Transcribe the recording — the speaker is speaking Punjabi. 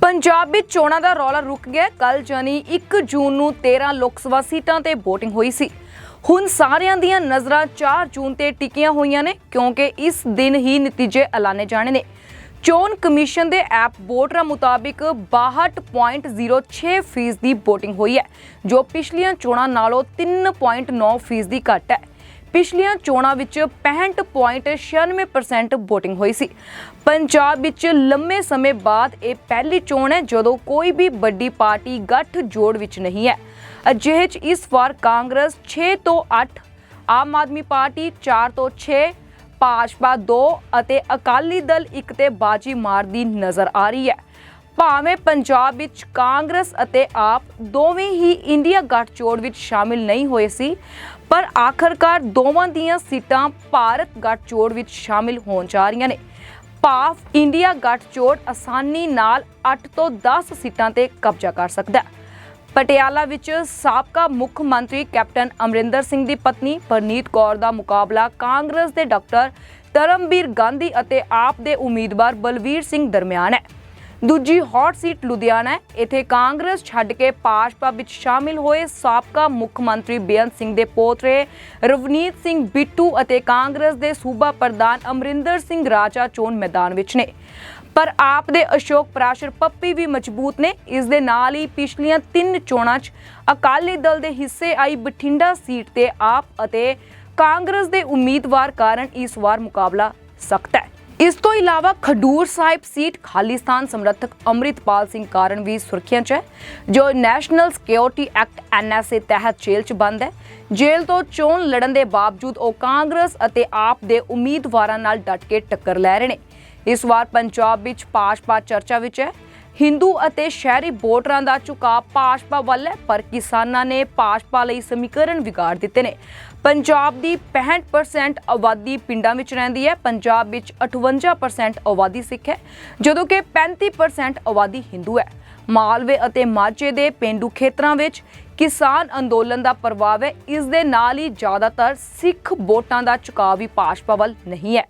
ਪੰਜਾਬ ਵਿੱਚ ਚੋਣਾਂ ਦਾ ਰੌਲਾ ਰੁਕ ਗਿਆ। ਕੱਲ ਜਾਨੀ 1 ਜੂਨ ਨੂੰ 13 ਲੋਕ ਸਭਾ ਸੀਟਾਂ ਤੇ VOTING ਹੋਈ ਸੀ। ਹੁਣ ਸਾਰਿਆਂ ਦੀਆਂ ਨਜ਼ਰਾਂ 4 ਜੂਨ ਤੇ ਟਿਕੀਆਂ ਹੋਈਆਂ ਨੇ, ਕਿਉਂਕਿ ਇਸ ਦਿਨ ਹੀ ਨਤੀਜੇ ਐਲਾਨੇ ਜਾਣੇ ਨੇ। ਚੋਣ ਕਮਿਸ਼ਨ ਦੇ ਐਪ ਵੋਟਰਾਂ ਮੁਤਾਬਿਕ 62.06% ਫੀਸਦੀ VOTING ਹੋਈ ਹੈ, ਜੋ ਪਿਛਲੀਆਂ ਚੋਣਾਂ ਨਾਲੋਂ 3.9% ਫੀਸਦੀ ਘੱਟ ਹੈ। ਪਿਛਲੀਆਂ ਚੋਣਾਂ ਵਿੱਚ 65.96% VOTING ਹੋਈ ਸੀ। ਪੰਜਾਬ ਵਿੱਚ ਲੰਮੇ ਸਮੇਂ ਬਾਅਦ ਇਹ ਪਹਿਲੀ ਚੋਣ ਹੈ, ਜਦੋਂ ਕੋਈ ਵੀ ਵੱਡੀ ਪਾਰਟੀ ਗੱਠ ਜੋੜ ਵਿੱਚ ਨਹੀਂ ਹੈ। ਅਜਿਹੇ 'ਚ ਇਸ ਵਾਰ ਕਾਂਗਰਸ 6 ਤੋਂ 8 ਆਮ ਆਦਮੀ ਪਾਰਟੀ 4 ਤੋਂ 6 ਭਾਜਪਾ 2 ਅਤੇ ਅਕਾਲੀ ਦਲ ਇੱਕ ਤੇ ਬਾਜੀ ਮਾਰਦੀ ਨਜ਼ਰ ਆ ਰਹੀ ਹੈ। ਭਾਵੇਂ ਪੰਜਾਬ ਵਿੱਚ ਕਾਂਗਰਸ ਅਤੇ ਆਪ ਦੋਵੇਂ ਹੀ ਇੰਡੀਆ ਗੱਠਜੋੜ ਵਿੱਚ ਸ਼ਾਮਿਲ ਨਹੀਂ ਹੋਏ ਸੀ, ਪਰ ਆਖਰਕਾਰ ਦੋਵਾਂ ਦੀਆਂ ਸੀਟਾਂ ਭਾਰਤ ਗੱਠਜੋੜ ਵਿੱਚ ਸ਼ਾਮਿਲ ਹੋਣ ਜਾ ਰਹੀਆਂ ਨੇ। ਭਾਵ ਇੰਡੀਆ ਗੱਠਜੋੜ ਆਸਾਨੀ ਨਾਲ 8 ਤੋਂ 10 ਸੀਟਾਂ ਤੇ ਕਬਜ਼ਾ ਕਰ ਸਕਦਾ ਹੈ। ਪਟਿਆਲਾ ਵਿੱਚ ਸਾਬਕਾ ਮੁੱਖ ਮੰਤਰੀ ਕੈਪਟਨ ਅਮਰਿੰਦਰ ਸਿੰਘ ਦੀ ਪਤਨੀ ਪਰਨੀਤ ਕੌਰ ਦਾ ਮੁਕਾਬਲਾ ਕਾਂਗਰਸ ਦੇ ਡਾਕਟਰ ਧਰਮਬੀਰ ਗਾਂਧੀ ਅਤੇ ਆਪ ਦੇ ਉਮੀਦਵਾਰ ਬਲਵੀਰ ਸਿੰਘ ਦਰਮਿਆਨ ਹੈ। ਦੂਜੀ ਹੌਟ ਸੀਟ ਲੁਧਿਆਣਾ ਹੈ। ਇੱਥੇ ਕਾਂਗਰਸ ਛੱਡ ਕੇ ਭਾਜਪਾ ਵਿੱਚ ਸ਼ਾਮਿਲ ਹੋਏ ਸਾਬਕਾ ਮੁੱਖ ਮੰਤਰੀ ਬੇਅੰਤ ਸਿੰਘ ਦੇ ਪੋਤਰੇ ਰਵਨੀਤ ਸਿੰਘ ਬਿੱਟੂ ਅਤੇ ਕਾਂਗਰਸ ਦੇ ਸੂਬਾ ਪ੍ਰਧਾਨ ਅਮਰਿੰਦਰ ਸਿੰਘ ਰਾਜਾ ਚੋਣ ਮੈਦਾਨ ਵਿੱਚ ਨੇ। ਪਰ ਆਪ ਦੇ ਅਸ਼ੋਕ ਪ੍ਰਾਸ਼ਰ ਪੱਪੀ ਵੀ ਮਜ਼ਬੂਤ ਨੇ। ਇਸ ਦੇ ਨਾਲ ਹੀ ਪਿਛਲੀਆਂ ਤਿੰਨ ਚੋਣਾਂ 'ਚ ਅਕਾਲੀ ਦਲ ਦੇ ਹਿੱਸੇ ਆਈ ਬਠਿੰਡਾ ਸੀਟ ਤੇ ਆਪ ਅਤੇ ਕਾਂਗਰਸ ਦੇ ਉਮੀਦਵਾਰ ਕਾਰਨ ਇਸ ਵਾਰ ਮੁਕਾਬਲਾ ਸਖਤ ਹੈ। ਇਸ ਤੋਂ ਇਲਾਵਾ ਖਡੂਰ ਸਾਹਿਬ ਸੀਟ ਖਾਲਿਸਤਾਨ ਸਮਰਥਕ ਅੰਮ੍ਰਿਤਪਾਲ ਸਿੰਘ ਕਾਰਨ ਵੀ ਸੁਰਖੀਆਂ 'ਚ ਹੈ, ਜੋ ਨੈਸ਼ਨਲ ਸਿਕਿਉਰਿਟੀ ਐਕਟ ਐਨਐਸਏ ਤਹਿਤ ਜੇਲ੍ਹ 'ਚ ਬੰਦ ਹੈ। ਜੇਲ੍ਹ ਤੋਂ ਚੋਣ ਲੜਨ ਦੇ ਬਾਵਜੂਦ ਉਹ ਕਾਂਗਰਸ ਅਤੇ ਆਪ ਦੇ ਉਮੀਦਵਾਰਾਂ ਨਾਲ ਡਟ ਕੇ ਟੱਕਰ ਲੈ ਰਹੇ ਨੇ। ਇਸ ਵਾਰ ਪੰਜਾਬ ਵਿੱਚ ਭਾਜਪਾ ਚਰਚਾ ਵਿੱਚ ਹੈ ਹਿੰਦੂ ਅਤੇ ਸ਼ਹਿਰੀ ਵੋਟਰਾਂ ਦਾ ਝੁਕਾਅ ਭਾਜਪਾ ਵੱਲ ਹੈ, ਪਰ ਕਿਸਾਨਾਂ ਨੇ ਭਾਜਪਾ ਲਈ ਸਮੀਕਰਨ ਵਿਗਾੜ ਦਿੱਤੇ ਨੇ। ਪੰਜਾਬ ਦੀ 65% ਆਬਾਦੀ ਪਿੰਡਾਂ ਵਿੱਚ ਰਹਿੰਦੀ ਹੈ, ਪੰਜਾਬ ਵਿੱਚ 58% ਆਬਾਦੀ ਸਿੱਖ ਹੈ, ਜਦੋਂ ਕਿ 35% ਆਬਾਦੀ ਹਿੰਦੂ ਹੈ। ਮਾਲਵੇ ਅਤੇ ਮਾਝੇ ਦੇ ਪਿੰਡੂ ਖੇਤਰਾਂ ਵਿੱਚ ਕਿਸਾਨ ਅੰਦੋਲਨ ਦਾ ਪ੍ਰਭਾਵ ਹੈ, ਇਸ ਦੇ ਨਾਲ ਹੀ ਜ਼ਿਆਦਾਤਰ ਸਿੱਖ ਵੋਟਾਂ ਦਾ ਝੁਕਾਅ ਵੀ ਭਾਜਪਾ ਵੱਲ ਨਹੀਂ ਹੈ।